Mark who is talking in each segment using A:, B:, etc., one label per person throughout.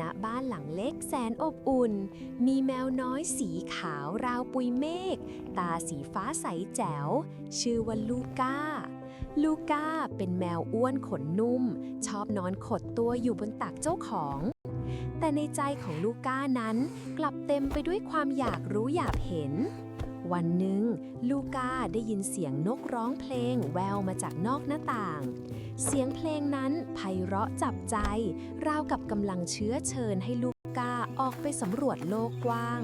A: ณบ้านหลังเล็กแสนอบอุ่น มีแมวน้อยสีขาวราวปุยเมฆ ตาสีฟ้าใสแจ๋ว ชื่อว่าลูก้า ลูก้าเป็นแมวอ้วนขนนุ่ม ชอบนอนขดตัวอยู่บนตักเจ้าของ แต่ในใจของลูก้านั้น กลับเต็มไปด้วยความอยากรู้อยากเห็น วันหนึ่ง ลูก้าได้ยินเสียงนกร้องเพลงแววมาจากนอกหน้าต่าง เสียงเพลงนั้นไพเราะจับใจ ราวกับกำลังเชื้อเชิญให้ลูก้าออกไปสำรวจโลกกว้าง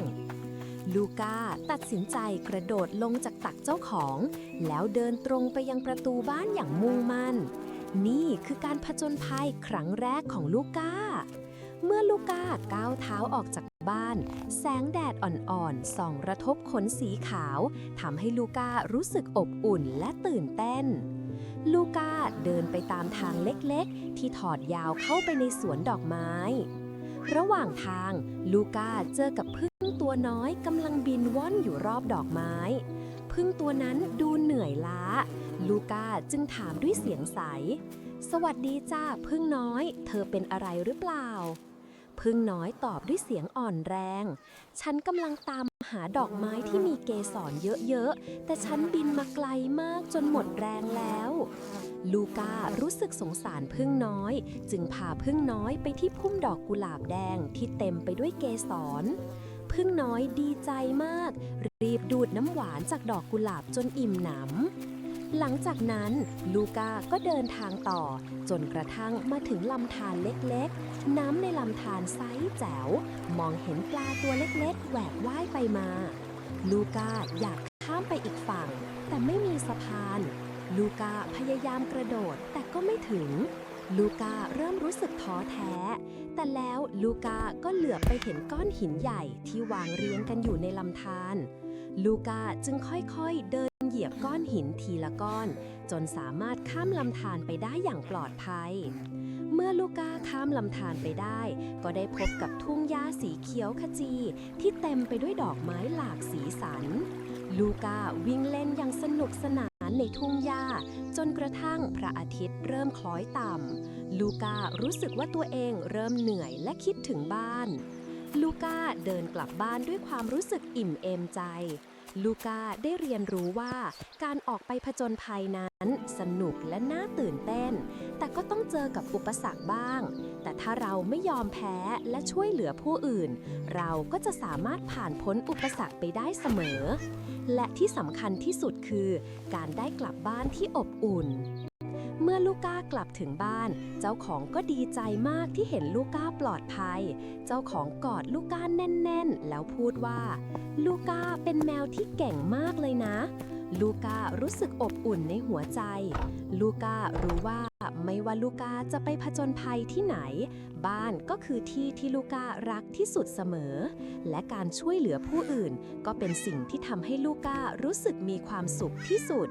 A: ลูก้าตัดสินใจกระโดดลงจากตักเจ้าของ แล้วเดินตรงไปยังประตูบ้านอย่างมุ่งมั่น นี่คือการผจญภัยครั้งแรกของลูก้า เมื่อลูก้าก้าวเท้าออกจาก บ้าน แสงแดดอ่อนๆส่องระทบขนสีขาวทำให้ลูก้ารู้สึกอบอุ่นและตื่นเต้น ลูก้าเดินไปตามทางเล็กๆ ที่ถอดยาวเข้าไปในสวนดอกไม้ ระหว่างทางลูก้าเจอกับพึ่งตัวน้อยกำลังบินว่อนอยู่รอบดอกไม้พึ่งตัวนั้นดูเหนื่อยล้า ลูก้าจึงถามด้วยเสียงใส สวัสดีจ้าพึ่งน้อย เธอเป็นอะไรหรือเปล่า พึ่งน้อยตอบด้วยเสียงอ่อนแรง ฉันกำลังตามหาดอกไม้ที่มีเกสรเยอะๆ แต่ฉันบินมาไกลมากจนหมดแรงแล้ว ลูก้ารู้สึกสงสารพึ่งน้อย จึงพาพึ่งน้อยไปที่พุ่มดอกกุหลาบแดงที่เต็มไปด้วยเกสรพึ่งน้อยดีใจมาก รีบดูดน้ำหวานจากดอกกุหลาบจนอิ่มหนำ หลังจากนั้นลูก้าก็เดินทางต่อ จนกระทั่งมาถึงลำธารเล็กๆ น้ำในลำธารใสแจ๋ว มองเห็นปลาตัวเล็กๆ แหวกว่ายไปมา ลูก้าอยากข้ามไปอีกฝั่ง แต่ไม่มีสะพาน ลูก้าพยายามกระโดดแต่ก็ไม่ถึง ลูก้าเริ่มรู้สึกท้อแท้ แต่แล้วลูก้าก็เหลือบไปเห็นก้อนหินใหญ่ที่วางเรียงกันอยู่ในลำธาร ลูกาจึงค่อยๆ เดินเหยียบก้อนหินทีละก้อน จนสามารถข้ามลำธารไปได้อย่างปลอดภัย เมื่อลูก้าข้ามลำธารไปได้ ก็ได้พบกับทุ่งหญ้าสีเขียวขจี ที่เต็มไปด้วยดอกไม้หลากสีสัน ลูก้าวิ่งเล่นอย่างสนุกสนานในทุ่งหญ้า จนกระทั่งพระอาทิตย์เริ่มคล้อยต่ำลูก้ารู้สึกว่าตัวเองเริ่มเหนื่อยและคิดถึงบ้าน ลูก้าเดินกลับบ้านด้วยความรู้สึกอิ่มเอมใจ ลูก้าได้เรียนรู้ว่าการออกไปผจญภัยนั้นสนุกและน่าตื่นเต้น แต่ก็ต้องเจอกับอุปสรรคบ้าง แต่ถ้าเราไม่ยอมแพ้และช่วยเหลือผู้อื่น เราก็จะสามารถผ่านพ้นอุปสรรคไปได้เสมอ และที่สำคัญที่สุดคือ การได้กลับบ้านที่อบอุ่น เมื่อลูก้ากลับถึงบ้าน เจ้าของก็ดีใจมากที่เห็นลูก้าปลอดภัย เจ้าของกอดลูก้าแน่นๆ แล้วพูดว่า ลูก้าเป็นแมวที่เก่งมากเลยนะ ลูก้ารู้สึกอบอุ่นในหัวใจ ลูก้ารู้ว่าไม่ว่าลูก้าจะไปผจญภัยที่ไหน บ้านก็คือที่ที่ลูก้ารักที่สุดเสมอ และการช่วยเหลือผู้อื่น ก็เป็นสิ่งที่ทำให้ลูก้ารู้สึกมีความสุขที่สุด